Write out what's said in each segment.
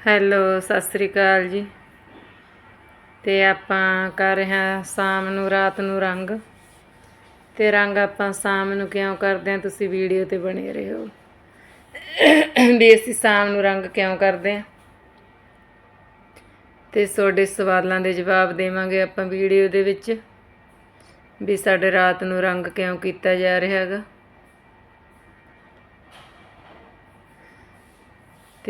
Hello, Sat Sri ਅਕਾਲ ਜੀ। ਤੇ ਆਪਾਂ ਕਰ ਰਹੇ ਹਾਂ ਸ਼ਾਮ ਨੂੰ, ਰਾਤ ਨੂੰ ਰੰਗ। ਤੇ ਰੰਗ ਆਪਾਂ ਸ਼ਾਮ ਨੂੰ ਕਿਉਂ ਕਰਦੇ ਹਾਂ? ਤੁਸੀਂ ਵੀਡੀਓ ਤੇ ਬਣੇ ਰਹੋ। ਵੀ ਅਸੀਂ ਸ਼ਾਮ ਨੂੰ ਰੰਗ ਕਿਉਂ ਕਰਦੇ ਹਾਂ? ਤੇ ਤੁਹਾਡੇ ਸਵਾਲਾਂ ਦੇ ਜਵਾਬ ਦੇਵਾਂਗੇ ਆਪਾਂ ਵੀਡੀਓ ਦੇ ਵਿੱਚ। ਵੀ ਸਾਡੇ ਰਾਤ ਨੂੰ ਰੰਗ ਕਿਉਂ ਕੀਤਾ ਜਾ ਰਿਹਾ ਹੈਗਾ?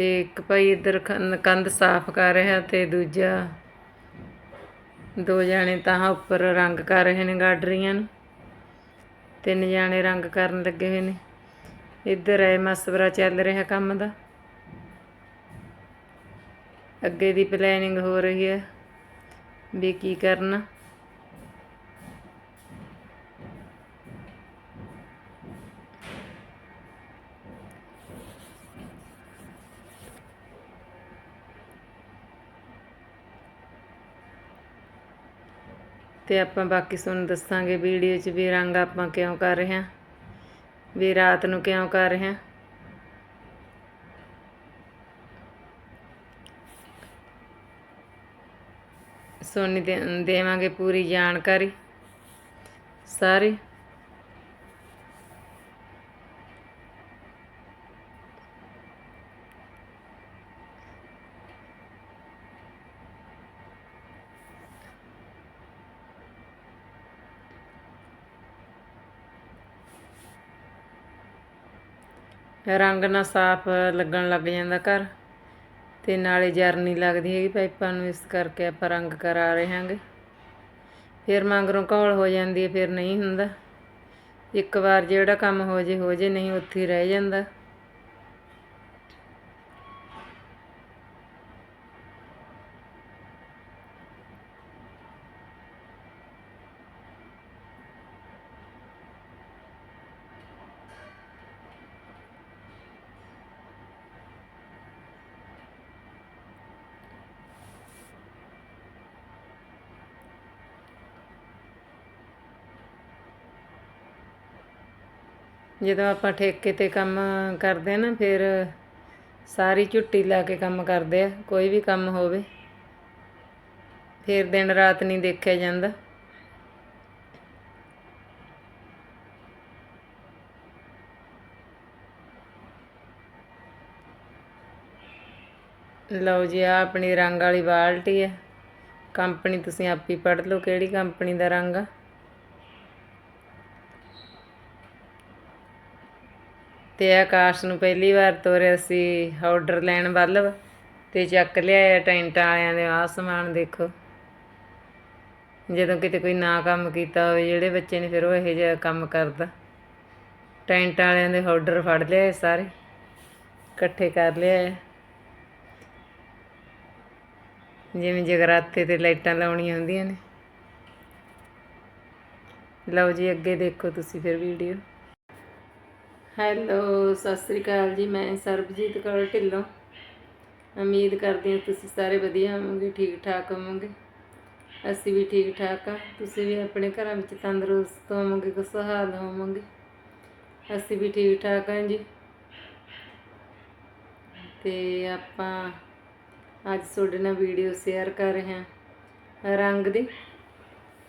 ਤੇ ਇੱਕ ਭਾਈ ਇੱਧਰ ਕੰਧ ਸਾਫ਼ ਕਰ ਰਿਹਾ ਤੇ ਦੂਜਾ, ਦੋ ਜਾਣੇ ਤਾਂ ਉੱਪਰ ਰੰਗ ਕਰ ਰਹੇ ਨੇ ਗਾਡਰੀਆਂ ਨੂੰ। ਤਿੰਨ ਜਾਣੇ ਰੰਗ ਕਰਨ ਲੱਗੇ ਹੋਏ ਨੇ। ਇੱਧਰ ਹੈ ਮਸਵਰਾ ਚੱਲ ਰਿਹਾ ਕੰਮ ਦਾ। ਅੱਗੇ ਦੀ ਪਲੈਨਿੰਗ ਹੋ ਰਹੀ ਹੈ ਵੀ ਕੀ ਕਰਨਾ। ਤੇ ਆਪਾਂ ਬਾਕੀ ਤੁਹਾਨੂੰ ਦੱਸਾਂਗੇ ਵੀਡੀਓ 'ਚ ਵੀ ਰੰਗ ਆਪਾਂ ਕਿਉਂ ਕਰ ਰਹੇ ਹਾਂ, ਵੀ ਰਾਤ ਨੂੰ ਕਿਉਂ ਕਰ ਰਹੇ ਹਾਂ। ਸੋਨੀ ਦੇ, ਦੇਵਾਂਗੇ ਪੂਰੀ ਜਾਣਕਾਰੀ, ਸਾਰੀ। ਰੰਗ ਨਾ ਸਾਫ਼ ਲੱਗਣ ਲੱਗ ਜਾਂਦਾ ਘਰ। ਤੇ ਨਾਲੇ ਜਰ ਨਹੀਂ ਲੱਗਦੀ ਹੈਗੀ ਪਾਈਪਾਂ ਨੂੰ, ਇਸ ਕਰਕੇ ਆਪਾਂ ਰੰਗ ਕਰਾ ਰਹੇ ਹਾਂਗੇ। ਫਿਰ ਮੰਗਰੋਂ ਘੋਲ ਹੋ ਜਾਂਦੀ ਹੈ, ਫਿਰ ਨਹੀਂ ਹੁੰਦਾ। ਇੱਕ ਵਾਰ ਜਿਹੜਾ ਕੰਮ ਹੋ ਜੇ ਹੋ ਜੇ, ਨਹੀਂ ਉੱਥੇ ਹੀ ਰਹਿ ਜਾਂਦਾ। ਜਦੋਂ ਆਪਾਂ ਠੇਕੇ ਤੇ ਕੰਮ ਕਰਦੇ ਆ ਨਾ, ਫਿਰ ਸਾਰੀ ਝੁੱਟੀ ਲਾ ਕੇ ਕੰਮ ਕਰਦੇ ਆ, ਕੋਈ ਵੀ ਕੰਮ ਹੋਵੇ। ਫਿਰ ਦਿਨ ਰਾਤ ਨਹੀਂ ਦੇਖਿਆ ਜਾਂਦਾ। ਲਓ ਜੀ ਆ ਆਪਣੀ ਰੰਗ ਵਾਲੀ ਬਾਲਟੀ ਹੈ ਕੰਪਨੀ ਤੁਸੀਂ ਆਪ ਹੀ ਪੜ੍ਹ ਲਓ ਕਿਹੜੀ ਕੰਪਨੀ ਦਾ ਰੰਗ ਆ। ਤੇ ਆਕਾਸ਼ ਨੂੰ ਪਹਿਲੀ ਵਾਰ ਤੋਰਿਆ ਸੀ ਆਰਡਰ ਲੈਣ ਵੱਲ ਤੇ ਚੱਕ ਲਿਆਇਆ ਟੈਂਟਾਂ ਵਾਲਿਆਂ ਦੇ ਆਹ ਸਮਾਨ ਦੇਖੋ। ਜਦੋਂ ਕਿਤੇ ਕੋਈ ਨਾ ਕੰਮ ਕੀਤਾ ਹੋਵੇ, ਜਿਹੜੇ ਬੱਚੇ ਨੇ ਫਿਰ ਉਹ ਇਹੋ ਜਿਹਾ ਕੰਮ ਕਰਦਾ। ਟੈਂਟਾਂ ਵਾਲਿਆਂ ਦੇ ਆਰਡਰ ਫੜ ਲਿਆਏ ਸਾਰੇ, ਇਕੱਠੇ ਕਰ ਲਿਆਏ ਜਿਵੇਂ ਜਗਰਾਤੇ ਤੇ ਲਾਈਟਾਂ ਲਾਉਣੀਆਂ ਹੁੰਦੀਆਂ ਨੇ। ਲਓ ਜੀ, ਅੱਗੇ ਦੇਖੋ ਤੁਸੀਂ ਫਿਰ ਵੀਡੀਓ ਹੈਲੋ, ਸਤਿ ਸ੍ਰੀ ਅਕਾਲ ਜੀ, ਮੈਂ ਸਰਬਜੀਤ ਕੌਰ ਢਿੱਲੋਂ। ਉਮੀਦ ਕਰਦੀ ਹਾਂ ਤੁਸੀਂ ਸਾਰੇ ਵਧੀਆ ਹੋਵੋਗੇ, ਠੀਕ ਠਾਕ ਹੋਵੋਗੇ। ਅਸੀਂ ਵੀ ਠੀਕ ਠਾਕ ਆ। ਤੁਸੀਂ ਵੀ ਆਪਣੇ ਘਰਾਂ ਵਿੱਚ ਤੰਦਰੁਸਤ ਹੋਵੋਗੇ, ਖੁਸ਼ਹਾਲ ਹੋਵੋਗੇ। ਅਸੀਂ ਵੀ ਠੀਕ ਠਾਕ ਹਾਂ ਜੀ। ਤੇ ਆਪਾਂ ਅੱਜ ਤੁਹਾਡੇ ਨਾਲ ਵੀਡੀਓ ਸ਼ੇਅਰ ਕਰ ਰਹੇ ਹਾਂ ਰੰਗ ਦੀ।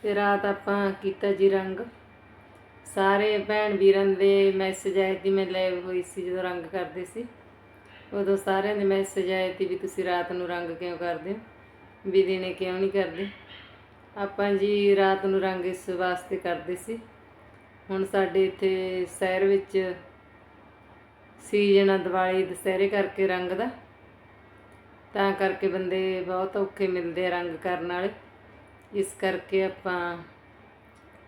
ਤੇ ਰਾਤ ਆਪਾਂ ਕੀਤਾ ਜੀ ਰੰਗ। ਸਾਰੇ ਭੈਣ ਵੀਰਾਂ ਦੇ ਮੈਸੇਜ ਆਏ ਸੀ, ਮੈਂ ਲਾਈਵ ਹੋਈ ਸੀ ਜਦੋਂ ਰੰਗ ਕਰਦੇ ਸੀ। ਉਦੋਂ ਸਾਰਿਆਂ ਦੇ ਮੈਸੇਜ ਆਏ ਸੀ ਵੀ ਤੁਸੀਂ ਰਾਤ ਨੂੰ ਰੰਗ ਕਿਉਂ ਕਰਦੇ ਹੋ? ਵੀ ਦਿਨੇ ਕਿਉਂ ਨਹੀਂ ਕਰਦੇ? ਆਪਾਂ ਜੀ ਰਾਤ ਨੂੰ ਰੰਗ ਇਸ ਵਾਸਤੇ ਕਰਦੇ ਸੀ। ਹੁਣ ਸਾਡੇ ਇੱਥੇ ਸ਼ਹਿਰ ਵਿੱਚ ਸੀਜ਼ਨ ਆ ਦੀਵਾਲੀ, ਦੁਸਹਿਰੇ ਕਰਕੇ ਰੰਗ ਦਾ। ਤਾਂ ਕਰਕੇ ਬੰਦੇ ਬਹੁਤ ਔਖੇ ਮਿਲਦੇ ਆ ਰੰਗ ਕਰਨ ਵਾਲੇ। ਇਸ ਕਰਕੇ ਆਪਾਂ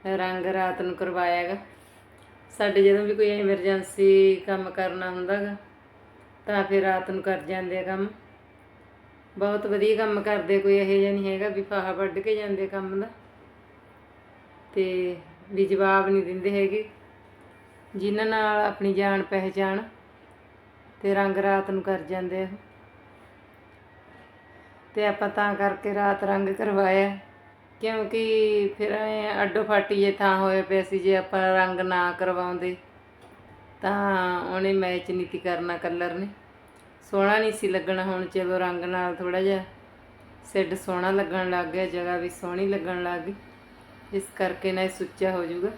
ਰੰਗ ਰਾਤ ਨੂੰ ਕਰਵਾਇਆ ਹੈਗਾ ਸਾਡੇ ਜਦੋਂ ਵੀ ਕੋਈ ਐਮਰਜੈਂਸੀ ਕੰਮ ਕਰਨਾ ਹੁੰਦਾ ਗਾ ਤਾਂ ਫਿਰ ਰਾਤ ਨੂੰ ਕਰ ਜਾਂਦੇ ਆ ਕੰਮ। ਬਹੁਤ ਵਧੀਆ ਕੰਮ ਕਰਦੇ ਕੋਈ ਇਹੋ ਜਿਹਾ ਨਹੀਂ ਹੈਗਾ ਵੀ ਫਾਹਾ ਵੱਢ ਕੇ ਜਾਂਦੇ ਕੰਮ ਦਾ। ਤੇ ਵੀ ਜਵਾਬ ਨਹੀਂ ਦਿੰਦੇ ਹੈਗੇ। ਜਿਨ੍ਹਾਂ ਨਾਲ ਆਪਣੀ ਜਾਣ ਪਹਿਚਾਣ ਤੇ ਰੰਗ ਰਾਤ ਨੂੰ ਕਰ ਜਾਂਦੇ ਆ। ਤੇ ਆਪਾਂ ਤਾਂ ਕਰਕੇ ਰਾਤ ਰੰਗ ਕਰਵਾਇਆ। ਕਿਉਂਕਿ ਫਿਰ ਐਂ ਅੱਡੋ ਫਾਟੀ ਜੇ ਥਾਂ ਹੋਏ ਪਏ ਸੀ, ਜੇ ਆਪਾਂ ਰੰਗ ਨਾ ਕਰਵਾਉਂਦੇ, ਤਾਂ ਉਹਨੇ ਮੈਚ ਨਹੀਂ ਤੀ ਕਰਨਾ ਕਲਰ ਨੇ। ਸੋਹਣਾ ਨਹੀਂ ਸੀ ਲੱਗਣਾ, ਹੁਣ ਚਲੋ ਰੰਗ ਨਾਲ ਥੋੜਾ ਜਿਹਾ ਸਿੱਡ ਸੋਹਣਾ ਲੱਗਣ ਲੱਗ ਗਿਆ, ਜਗ੍ਹਾ ਵੀ ਸੋਹਣੀ ਲੱਗਣ ਲੱਗ ਗਈ। ਇਸ ਕਰਕੇ ਨਾ ਇਹ ਸੁੱਚਾ ਹੋ ਜਾਊਗਾ।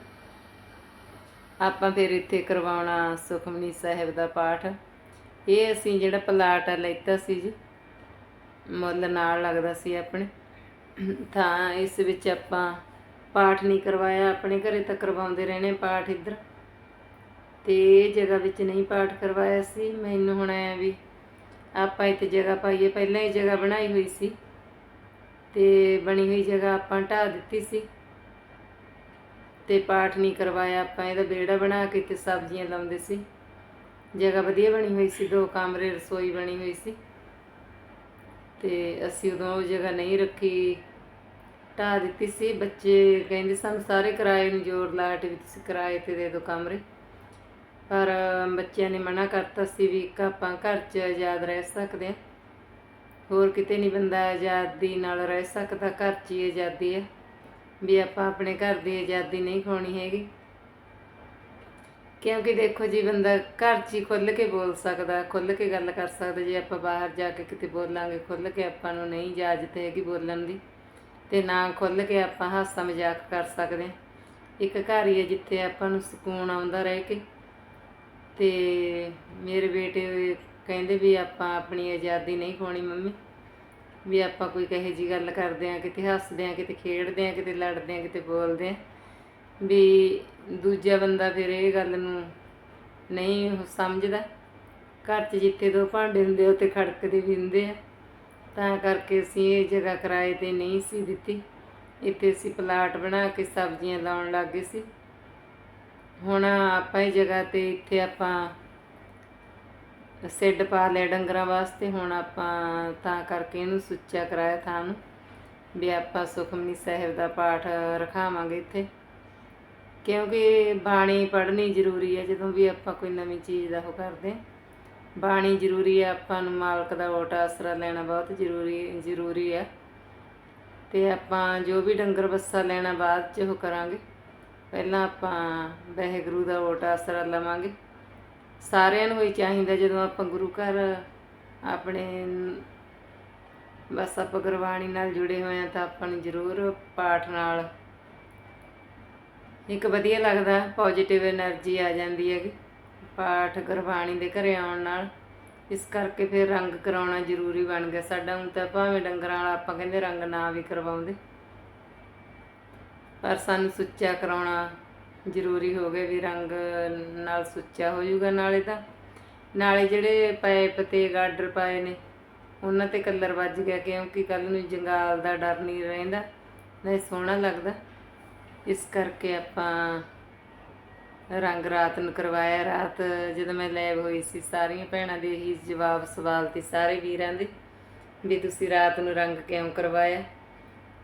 ਆਪਾਂ ਫਿਰ ਇੱਥੇ ਕਰਵਾਉਣਾ ਸੁਖਮਨੀ ਸਾਹਿਬ ਦਾ ਪਾਠ। ਇਹ ਅਸੀਂ ਜਿਹੜਾ ਪਲਾਟ ਆ, ਲੈਤਾ ਸੀ ਜੀ, ਮੁੱਲ ਨਾਲ ਲੱਗਦਾ ਸੀ ਆਪਣੇ। ਤਾਂ ਇਸ ਵਿੱਚ ਆਪਾਂ ਪਾਠ ਨਹੀਂ ਕਰਵਾਇਆ, ਆਪਣੇ ਘਰੇ ਤਾਂ ਕਰਵਾਉਂਦੇ ਰਹਿਣੇ ਪਾਠ ਇੱਧਰ। ਤੇ ਇਹ ਜਗ੍ਹਾ ਵਿੱਚ ਨਹੀਂ ਪਾਠ ਕਰਵਾਇਆ ਸੀ। ਮੈਨੂੰ ਹੁਣ ਐ ਵੀ ਆਪਾਂ ਇੱਥੇ ਜਗ੍ਹਾ ਪਾਈਏ। ਪਹਿਲਾਂ ਹੀ ਜਗ੍ਹਾ ਬਣਾਈ ਹੋਈ ਸੀ। ਤੇ ਬਣੀ ਹੋਈ ਜਗ੍ਹਾ ਆਪਾਂ ਢਾਹ ਦਿੱਤੀ ਸੀ। ਤੇ ਪਾਠ ਨਹੀਂ ਕਰਵਾਇਆ ਆਪਾਂ। ਇਹਦਾ ਵਿਹੜਾ ਬਣਾ ਕੇ ਤੇ ਸਬਜ਼ੀਆਂ ਲਾਉਂਦੇ ਸੀ। ਜਗ੍ਹਾ ਵਧੀਆ ਬਣੀ ਹੋਈ ਸੀ। ਦੋ ਕਮਰੇ, ਰਸੋਈ ਬਣੀ ਹੋਈ ਸੀ। ਤੇ ਅਸੀਂ ਉਦੋਂ ਉਹ ਜਗ੍ਹਾ ਨਹੀਂ ਰੱਖੀ। ਢਾਹ ਦਿੱਤੀ ਸੀ। ਬੱਚੇ ਕਹਿੰਦੇ ਸਾਨੂੰ ਸਾਰੇ ਕਿਰਾਏ ਨੂੰ ਜ਼ੋਰ ਲਾਟ ਕੇ ਵੀ ਤੁਸੀਂ ਕਿਰਾਏ ਤੇ ਦੇ ਦਿਓ ਕਮਰੇ। ਪਰ ਬੱਚਿਆਂ ਨੇ ਮਨਾ ਕਰਤਾ ਸੀ ਵੀ ਇੱਕ ਆਪਾਂ ਘਰ 'ਚ ਆਜ਼ਾਦ ਰਹਿ ਸਕਦੇ ਹਾਂ। ਹੋਰ ਕਿਤੇ ਨਹੀਂ ਬੰਦਾ ਆਜ਼ਾਦੀ ਨਾਲ ਰਹਿ ਸਕਦਾ। ਘਰ 'ਚ ਹੀ ਆਜ਼ਾਦੀ ਹੈ। ਵੀ ਆਪਾਂ ਆਪਣੇ ਘਰ ਦੀ ਆਜ਼ਾਦੀ ਨਹੀਂ ਖੋਣੀ ਹੈਗੀ। ਕਿਉਂਕਿ ਦੇਖੋ ਜੀ ਬੰਦਾ ਘਰ 'ਚ ਹੀ ਖੁੱਲ੍ਹ ਕੇ ਬੋਲ ਸਕਦਾ, ਖੁੱਲ੍ਹ ਕੇ ਗੱਲ ਕਰ ਸਕਦਾ, ਜੇ ਆਪਾਂ ਬਾਹਰ ਜਾ ਕੇ ਕਿਤੇ ਬੋਲਾਂਗੇ, ਖੁੱਲ੍ਹ ਕੇ ਆਪਾਂ ਨੂੰ ਨਹੀਂ ਇਜਾਜ਼ਤ ਹੈਗੀ ਬੋਲਣ ਦੀ ਤੇ ਨਾ ਖੁੱਲ੍ਹ ਕੇ ਆਪਾਂ ਹਾਸਾ ਮਜ਼ਾਕ ਕਰ ਸਕਦੇ ਹਾਂ। ਇੱਕ ਘਰ ਹੀ ਹੈ ਜਿੱਥੇ ਆਪਾਂ ਨੂੰ ਸਕੂਨ ਆਉਂਦਾ ਰਹਿ ਕੇ ਤੇ ਮੇਰੇ ਬੇਟੇ ਕਹਿੰਦੇ ਵੀ ਆਪਾਂ ਆਪਣੀ ਆਜ਼ਾਦੀ ਨਹੀਂ ਖੋਣੀ ਮੰਮੀ, ਵੀ ਆਪਾਂ ਕੋਈ ਕਹੇ ਜੀ ਗੱਲ ਕਰਦੇ ਆ ਕਿਤੇ ਹੱਸਦੇ ਆ ਕਿਤੇ ਖੇਡਦੇ ਆ ਕਿਤੇ ਲੜਦੇ ਆ ਕਿਤੇ ਬੋਲਦੇ ਆ ਵੀ ਦੂਜਾ ਬੰਦਾ ਫਿਰ ਇਹ ਗੱਲ ਨੂੰ ਨਹੀਂ ਸਮਝਦਾ। ਘਰ 'ਚ ਜਿੱਥੇ ਦੋ ਭਾਂਡੇ ਹੁੰਦੇ, ਉੱਥੇ ਖੜਕਦੇ ਵੀ ਹੁੰਦੇ ਆ। ਤਾਂ ਕਰਕੇ ਅਸੀਂ ਇਹ ਜਗ੍ਹਾ ਕਿਰਾਏ ਤੇ ਨਹੀਂ ਸੀ ਦਿੱਤੀ। ਇੱਥੇ ਅਸੀਂ ਪਲਾਟ ਬਣਾ ਕੇ ਸਬਜ਼ੀਆਂ ਲਾਉਣ ਲੱਗੇ ਸੀ। ਹੁਣ ਆਪਾਂ ਇਹ ਜਗ੍ਹਾ ਤੇ ਇੱਥੇ ਆਪਾਂ ਸੈੱਡ ਪਾ ਲਿਆ ਡੰਗਰਾਂ ਵਾਸਤੇ। ਹੁਣ ਆਪਾਂ ਤਾਂ ਕਰਕੇ ਇਹਨੂੰ ਸੁੱਚਾ ਕਰਾਇਆ ਥਾਂ ਨੂੰ ਵੀ ਆਪਾਂ ਸੁਖਮਨੀ ਸਾਹਿਬ ਦਾ ਪਾਠ ਰਖਾਵਾਂਗੇ ਇੱਥੇ। ਕਿਉਂਕਿ ਬਾਣੀ ਪੜ੍ਹਨੀ ਜ਼ਰੂਰੀ ਹੈ, ਜਦੋਂ ਵੀ ਆਪਾਂ ਕੋਈ ਨਵੀਂ ਚੀਜ਼ ਦਾ ਉਹ ਕਰਦੇ ਬਾਣੀ ਜ਼ਰੂਰੀ ਹੈ, ਆਪਾਂ ਨੂੰ ਮਾਲਕ ਦਾ ਓਟ ਆਸਰਾ ਲੈਣਾ ਬਹੁਤ ਜ਼ਰੂਰੀ ਜ਼ਰੂਰੀ ਹੈ। ਤੇ ਆਪਾਂ ਜੋ ਵੀ ਡੰਗਰ ਬੱਸਾ ਲੈਣਾ ਬਾਅਦ ਚ ਉਹ ਕਰਾਂਗੇ। ਪਹਿਲਾਂ ਆਪਾਂ ਵਾਹਿਗੁਰੂ ਦਾ ਓਟਾ ਆਸਰਾ ਲਵਾਂਗੇ। ਸਾਰਿਆਂ ਨੂੰ ਹੀ ਚਾਹੀਦਾ ਜਦੋਂ ਆਪਾਂ ਗੁਰੂ ਘਰ ਆਪਣੇ ਬਸ ਆਪਾਂ ਗੁਰਬਾਣੀ ਨਾਲ ਜੁੜੇ ਹੋਏ ਆ ਤਾਂ ਆਪਾਂ ਨੂੰ ਜ਼ਰੂਰ ਪਾਠ ਨਾਲ ਇੱਕ ਵਧੀਆ ਲੱਗਦਾ ਪੋਜ਼ਿਟਿਵ એનર્ਜੀ ਆ ਜਾਂਦੀ ਹੈਗੀ ਪਾਠ ਗੁਰਬਾਣੀ ਦੇ ਘਰੇ ਆਉਣ ਨਾਲ। ਇਸ ਕਰਕੇ ਫਿਰ ਰੰਗ ਕਰਾਉਣਾ ਜ਼ਰੂਰੀ ਬਣ ਗਿਆ। ਸਾਡਾ ਹੁਣ ਤਾਂ ਭਾਵੇਂ ਡੰਗਰਾਂ ਵਾਲਾ ਆਪਾਂ ਕਹਿੰਦੇ ਰੰਗ ਨਾ ਵੀ ਕਰਵਾਉਂਦੇ। ਪਰ ਸਾਨੂੰ ਸੁੱਚਾ ਕਰਾਉਣਾ ਜ਼ਰੂਰੀ ਹੋ ਗਿਆ ਵੀ ਰੰਗ ਨਾਲ ਸੁੱਚਾ ਹੋ ਜਾਊਗਾ। ਨਾਲੇ ਤਾਂ, ਨਾਲੇ ਜਿਹੜੇ ਪਾਈਪ ਤੇ ਗਾਡਰ ਪਾਏ ਨੇ, ਉਹਨਾਂ ਤੇ ਕਲਰ ਵੱਜ ਗਿਆ ਕਿਉਂਕਿ ਕੱਲ ਨੂੰ ਜੰਗਾਲ ਦਾ ਡਰ ਨਹੀਂ ਰਹਿੰਦਾ ਨਹੀਂ ਸੋਹਣਾ ਲੱਗਦਾ। ਇਸ ਕਰਕੇ ਆਪਾਂ ਰੰਗ ਰਾਤ ਨੂੰ ਕਰਵਾਇਆ। ਰਾਤ ਜਦੋਂ ਮੈਂ ਲੈਬ ਹੋਈ ਸੀ, ਸਾਰੀਆਂ ਭੈਣਾਂ ਦੇ ਇਹੀ ਜਵਾਬ ਸਵਾਲ ਤੇ ਸਾਰੇ ਵੀਰਾਂ ਦੇ ਵੀ ਤੁਸੀਂ ਰਾਤ ਨੂੰ ਰੰਗ ਕਿਉਂ ਕਰਵਾਇਆ?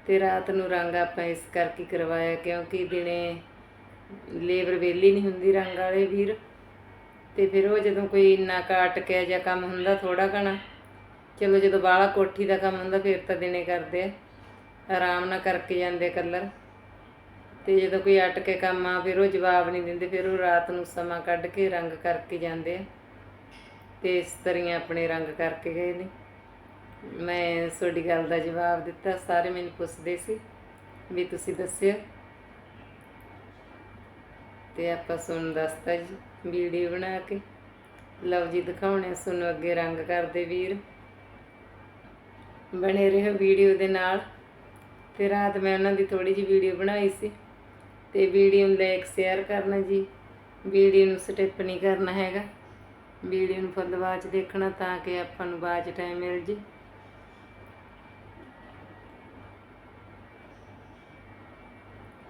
ਤੇ ਰਾਤ ਨੂੰ ਰੰਗ ਆਪਾਂ ਇਸ ਕਰਕੇ ਕਰਵਾਇਆ ਕਿਉਂਕਿ ਦਿਨੇ ਲੇਬਰ ਵੇਲੀ ਨਹੀਂ ਹੁੰਦੀ ਰੰਗ ਵਾਲੇ ਵੀਰ। ਤੇ ਫਿਰ ਉਹ ਜਦੋਂ ਕੋਈ ਇੰਨਾ ਕਾਟ ਕੇ ਜਾਂ ਕੰਮ ਹੁੰਦਾ ਥੋੜਾ ਘਣਾ, ਚਲੋ ਜਦੋਂ ਬਾਹਲਾ ਕੋਠੀ ਦਾ ਕੰਮ ਹੁੰਦਾ, ਫਿਰ ਤਾਂ ਦਿਨੇ ਕਰਦੇ ਆਰਾਮ ਨਾਲ ਕਰਕੇ ਜਾਂਦੇ ਕਲਰ। ਤੇ ਜਦੋਂ ਕੋਈ ਅਟ ਕੇ ਕੰਮ ਆ, ਫਿਰ ਉਹ ਜਵਾਬ ਨਹੀਂ ਦਿੰਦੇ, ਫਿਰ ਉਹ ਰਾਤ ਨੂੰ ਸਮਾਂ ਕੱਢ ਕੇ ਰੰਗ ਕਰਕੇ ਜਾਂਦੇ ਆ। ਤੇ ਇਸ ਤਰ੍ਹਾਂ ਆਪਣੇ ਰੰਗ ਕਰਕੇ ਗਏ ਨੇ। ਮੈਂ ਤੁਹਾਡੀ ਗੱਲ ਦਾ ਜਵਾਬ ਦਿੱਤਾ, ਸਾਰੇ ਮੈਨੂੰ ਪੁੱਛਦੇ ਸੀ ਵੀ ਤੁਸੀਂ ਦੱਸਿਆ ਤੇ ਆਪਾਂ ਸੁਣ ਦੱਸਤਾ ਜੀ, ਵੀਡੀਓ ਬਣਾ ਕੇ। ਲਓ ਜੀ, ਦਿਖਾਉਣੇ ਸੁਣ ਅੱਗੇ ਰੰਗ ਕਰਦੇ ਵੀਰ। ਬਣੇ ਰਹੋ ਵੀਡੀਓ ਦੇ ਨਾਲ। ਤੇ ਰਾਤ ਮੈਂ ਉਹਨਾਂ ਦੀ ਥੋੜੀ ਜਿਹੀ ਵੀਡੀਓ ਬਣਾਈ ਸੀ। ਤੇ ਵੀਡੀਓ ਨੂੰ ਲਾਈਕ, ਸ਼ੇਅਰ ਕਰਨਾ ਜੀ। ਵੀਡੀਓ ਨੂੰ ਸਟਿਪ ਨਹੀਂ ਕਰਨਾ ਹੈਗਾ। ਵੀਡੀਓ ਨੂੰ ਫੁੱਲ ਬਾਅਦ 'ਚ ਦੇਖਣਾ ਤਾਂ ਕਿ ਆਪਾਂ ਨੂੰ ਬਾਅਦ 'ਚ ਟਾਈਮ ਮਿਲ ਜੇ।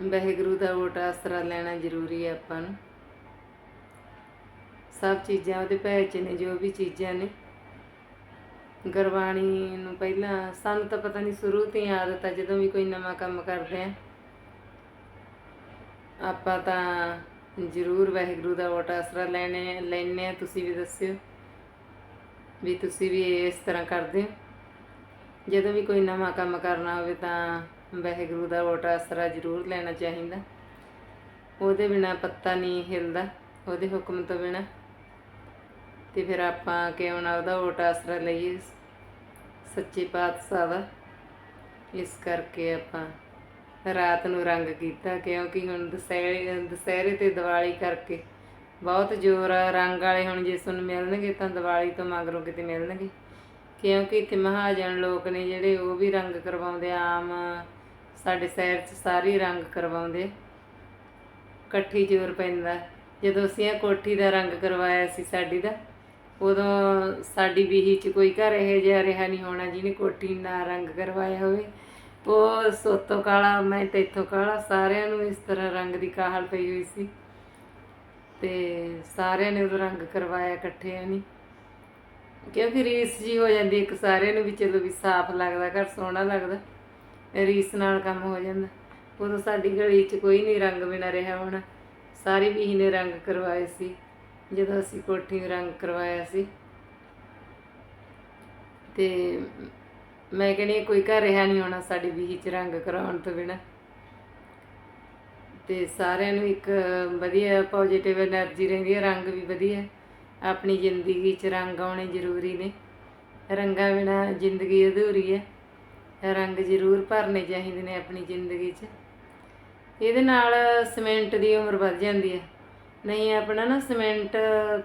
ਵਾਹਿਗੁਰੂ ਦਾ ਓਟ ਆਸਰਾ ਲੈਣਾ ਜ਼ਰੂਰੀ ਹੈ ਆਪਾਂ ਨੂੰ। ਸਭ ਚੀਜ਼ਾਂ ਉਹਦੇ ਭੈ 'ਚ ਨੇ, ਜੋ ਵੀ ਚੀਜ਼ਾਂ ਨੇ। ਗੁਰਬਾਣੀ ਨੂੰ ਪਹਿਲਾਂ ਸਾਨੂੰ ਤਾਂ ਪਤਾ ਨਹੀਂ ਸ਼ੁਰੂ ਤੋਂ ਹੀ ਆਦਤ ਆ ਜਦੋਂ ਵੀ ਕੋਈ ਨਵਾਂ ਕੰਮ ਕਰਦੇ ਆ। ਆਪਾਂ ਤਾਂ ਜ਼ਰੂਰ ਵਾਹਿਗੁਰੂ ਦਾ ਓਟ ਆਸਰਾ ਲੈਣੇ ਲੈਣੇ ਆ ਤੁਸੀਂ ਵੀ ਦੱਸਿਓ ਵੀ ਤੁਸੀਂ ਵੀ ਇਸ ਤਰ੍ਹਾਂ ਕਰਦੇ ਹੋ। ਜਦੋਂ ਵੀ ਕੋਈ ਨਵਾਂ ਕੰਮ ਕਰਨਾ ਹੋਵੇ ਤਾਂ ਵਾਹਿਗੁਰੂ ਦਾ ਓਟ ਆਸਰਾ ਜ਼ਰੂਰ ਲੈਣਾ ਚਾਹੀਦਾ। ਉਹਦੇ ਬਿਨਾ ਪੱਤਾ ਨਹੀਂ ਹਿਲਦਾ, ਉਹਦੇ ਹੁਕਮ ਤੋਂ ਬਿਨਾ। ਤੇ ਫਿਰ ਆਪਾਂ ਕਿਉਂ ਨਾ ਉਹਦਾ ਓਟ ਆਸਰਾ ਲਈਏ, ਸੱਚੇ ਪਾਤਸ਼ਾਹ ਦਾ। ਇਸ ਕਰਕੇ ਆਪਾਂ ਰਾਤ ਨੂੰ ਰੰਗ ਕੀਤਾ ਕਿਉਂਕਿ ਹੁਣ ਦੁਸਹਿਰੇ ਦੁਸਹਿਰੇ ਤੇ ਦੀਵਾਲੀ ਕਰਕੇ ਬਹੁਤ ਜ਼ੋਰ ਆ। ਰੰਗ ਵਾਲੇ ਹੁਣ ਜੇ ਤੁਹਾਨੂੰ ਮਿਲਣਗੇ ਤਾਂ ਦੀਵਾਲੀ ਤੋਂ ਮਗਰੋਂ ਕਿਤੇ ਮਿਲਣਗੇ। ਕਿਉਂਕਿ ਇੱਥੇ ਮਹਾਜਨ ਲੋਕ ਨੇ ਜਿਹੜੇ ਉਹ ਵੀ ਰੰਗ ਕਰਵਾਉਂਦੇ ਆਮ ਸਾਡੇ ਸ਼ਹਿਰ 'ਚ ਸਾਰੇ ਰੰਗ ਕਰਵਾਉਂਦੇ। ਇਕੱਠੀ ਜ਼ੋਰ ਪੈਂਦਾ। ਜਦੋਂ ਅਸੀਂ ਇਹ ਕੋਠੀ ਦਾ ਰੰਗ ਕਰਵਾਇਆ ਸੀ ਸਾਡੀ ਦਾ, ਉਦੋਂ ਸਾਡੀ ਬੀਹੀ 'ਚ ਕੋਈ ਘਰ ਇਹ ਜਿਹਾ ਰਿਹਾ ਨਹੀਂ ਹੋਣਾ ਜਿਹਨੇ ਕੋਠੀ ਨਾ ਰੰਗ ਕਰਵਾਇਆ ਹੋਵੇ। ਉਹ ਸੋਤੋਂ ਕਾਲਾ, ਮੈਂ ਤੇ ਇੱਥੋਂ ਕਾਲਾ, ਸਾਰਿਆਂ ਨੂੰ ਇਸ ਤਰ੍ਹਾਂ ਰੰਗ ਦੀ ਕਾਹਲ ਪਈ ਹੋਈ ਸੀ। ਤੇ ਸਾਰਿਆਂ ਨੇ ਉਹ ਰੰਗ ਕਰਵਾਇਆ ਇਕੱਠਿਆਂ ਨਹੀਂ ਕਿਉਂਕਿ ਰੀਸ ਜੀ ਹੋ ਜਾਂਦੀ, ਇੱਕ ਸਾਰਿਆਂ ਨੂੰ ਵੀ ਚਲੋ ਵੀ ਸਾਫ਼ ਲੱਗਦਾ, ਘਰ ਸੋਹਣਾ ਲੱਗਦਾ, ਰੀਸ ਨਾਲ ਕੰਮ ਹੋ ਜਾਂਦਾ। ਉਦੋਂ ਸਾਡੀ ਗਲੀ 'ਚ ਕੋਈ ਨਹੀਂ ਰੰਗ ਬਿਨਾ ਰਿਹਾ ਹੋਣਾ। ਸਾਰੇ ਬੀਹੀ ਨੇ ਰੰਗ ਕਰਵਾਏ ਸੀ, ਜਦੋਂ ਅਸੀਂ ਕੋਠੀ ਨੂੰ ਰੰਗ ਕਰਵਾਇਆ ਸੀ। ਤੇ ਮੈਂ ਕਹਿੰਦੀ ਕੋਈ ਘਰ ਰਿਹਾ ਨਹੀਂ ਆਉਣਾ ਸਾਡੀ ਵੀਹ ਚ ਰੰਗ ਕਰਾਉਣ ਤੋਂ ਬਿਨਾ। ਤੇ ਸਾਰਿਆਂ ਨੂੰ ਇੱਕ ਵਧੀਆ ਪੋਜ਼ਿਟਿਵ એનર્ਜੀ ਰਹਿੰਦੀ ਹੈ ਰੰਗ ਵੀ ਵਧੀਆ। ਆਪਣੀ ਜ਼ਿੰਦਗੀ 'ਚ ਰੰਗ ਆਉਣੇ ਜ਼ਰੂਰੀ ਨੇ। ਰੰਗਾਂ ਬਿਨਾ ਜ਼ਿੰਦਗੀ ਅਧੂਰੀ ਹੈ ਰੰਗ ਜ਼ਰੂਰ ਭਰਨੇ ਚਾਹੀਦੇ ਨੇ ਆਪਣੀ ਜ਼ਿੰਦਗੀ 'ਚ। ਇਹਦੇ ਨਾਲ ਸਿਮੈਂਟ ਦੀ ਉਮਰ ਵੱਧ ਜਾਂਦੀ ਹੈ ਨਹੀਂ ਆਪਣਾ ਨਾ ਸਿਮੈਂਟ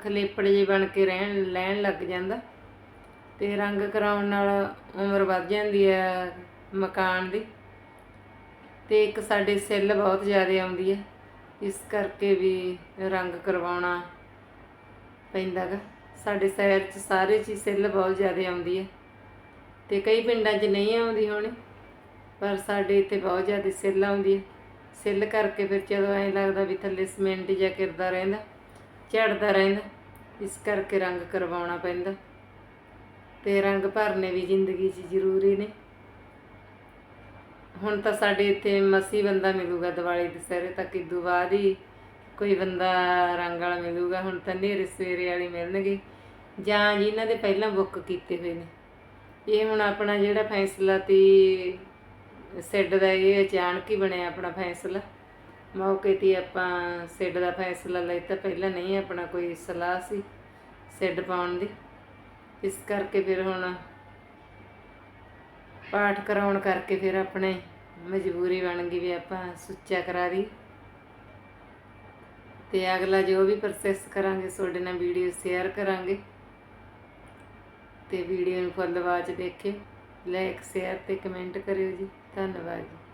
ਖਲੇਪੜ ਜੇ ਬਣ ਕੇ ਰਹਿਣ, ਲੈਣ ਲੱਗ ਜਾਂਦਾ। ਤੇ ਰੰਗ ਕਰਾਉਣ ਨਾਲ ਉਮਰ ਵੱਧ ਜਾਂਦੀ ਹੈ ਮਕਾਨ ਦੀ। ਤੇ ਇੱਕ ਸਾਡੇ ਸੈੱਲ ਬਹੁਤ ਜ਼ਿਆਦਾ ਆਉਂਦੀ ਹੈ, ਇਸ ਕਰਕੇ ਵੀ ਰੰਗ ਕਰਵਾਉਣਾ ਪੈਂਦਾ ਗਾ। ਸਾਡੇ ਸ਼ਹਿਰ 'ਚ ਸਾਰੇ 'ਚ ਹੀ ਸੈੱਲ ਬਹੁਤ ਜ਼ਿਆਦਾ ਆਉਂਦੀ ਹੈ। ਤੇ ਕਈ ਪਿੰਡਾਂ 'ਚ ਨਹੀਂ ਆਉਂਦੀ ਹੋਣੀ, ਪਰ ਸਾਡੇ ਇੱਥੇ ਬਹੁਤ ਜ਼ਿਆਦਾ ਸੈੱਲ ਆਉਂਦੀ ਹੈ। ਸੈੱਲ ਕਰਕੇ ਫਿਰ ਜਦੋਂ ਐਂ ਲੱਗਦਾ ਵੀ ਥੱਲੇ ਸੀਮੈਂਟ ਜਾਂ ਕਿਰਦਾ ਰਹਿੰਦਾ, ਝੜਦਾ ਰਹਿੰਦਾ, ਇਸ ਕਰਕੇ ਰੰਗ ਕਰਵਾਉਣਾ ਪੈਂਦਾ। ਤੇ ਰੰਗ ਭਰਨੇ ਵੀ ਜ਼ਿੰਦਗੀ 'ਚ ਜ਼ਰੂਰੀ ਨੇ। ਹੁਣ ਤਾਂ ਸਾਡੇ ਇੱਥੇ ਮਸੀ ਬੰਦਾ ਮਿਲੂਗਾ ਦੀਵਾਲੀ ਦੁਸਹਿਰੇ ਤੱਕ ਇਦੋਂ ਬਾਅਦ ਹੀ ਕੋਈ ਬੰਦਾ ਰੰਗ ਵਾਲਾ ਮਿਲੂਗਾ। ਹੁਣ ਤਾਂ ਨੇਰੇ ਸਵੇਰੇ ਵਾਲੀ ਮਿਲਣਗੇ। ਜਾਂ ਜਿਨ੍ਹਾਂ ਦੇ ਪਹਿਲਾਂ ਬੁੱਕ ਕੀਤੇ ਹੋਏ ਨੇ। ਇਹ ਹੁਣ ਆਪਣਾ ਜਿਹੜਾ ਫੈਸਲਾ ਤੀ, ਸੈੱਡ ਦਾ ਇਹ ਅਚਾਨਕ ਹੀ ਬਣਿਆ ਆਪਣਾ ਫੈਸਲਾ। ਮੌਕੇ ਤੇ ਆਪਾਂ ਸੈੱਡ ਦਾ ਫੈਸਲਾ ਲਿੱਤਾ ਪਹਿਲਾਂ ਨਹੀਂ ਆਪਣਾ ਕੋਈ ਸਲਾਹ ਸੀ ਸੈੱਡ ਪਾਉਣ ਦੀ। ਇਸ ਕਰਕੇ ਫਿਰ ਹੁਣ ਪਾਠ ਕਰਾਉਣ ਕਰਕੇ ਫਿਰ ਆਪਣੇ ਮਜਬੂਰੀ ਬਣ ਗਈ ਵੀ ਆਪਾਂ ਸੁੱਚਾ ਕਰਾ ਦੀ। ਤੇ ਅਗਲਾ ਜੋ ਵੀ ਪ੍ਰੋਸੈਸ ਕਰਾਂਗੇ, ਤੁਹਾਡੇ ਨਾਲ ਵੀਡੀਓ ਸ਼ੇਅਰ ਕਰਾਂਗੇ। ਤੇ ਵੀਡੀਓ ਨੂੰ ਫੁੱਲ ਬਾਅਦ ਚ ਦੇਖਿਓ। ਲਾਈਕ ਸ਼ੇਅਰ ਤੇ ਕਮੈਂਟ ਕਰਿਓ ਜੀ। ਧੰਨਵਾਦ ਜੀ।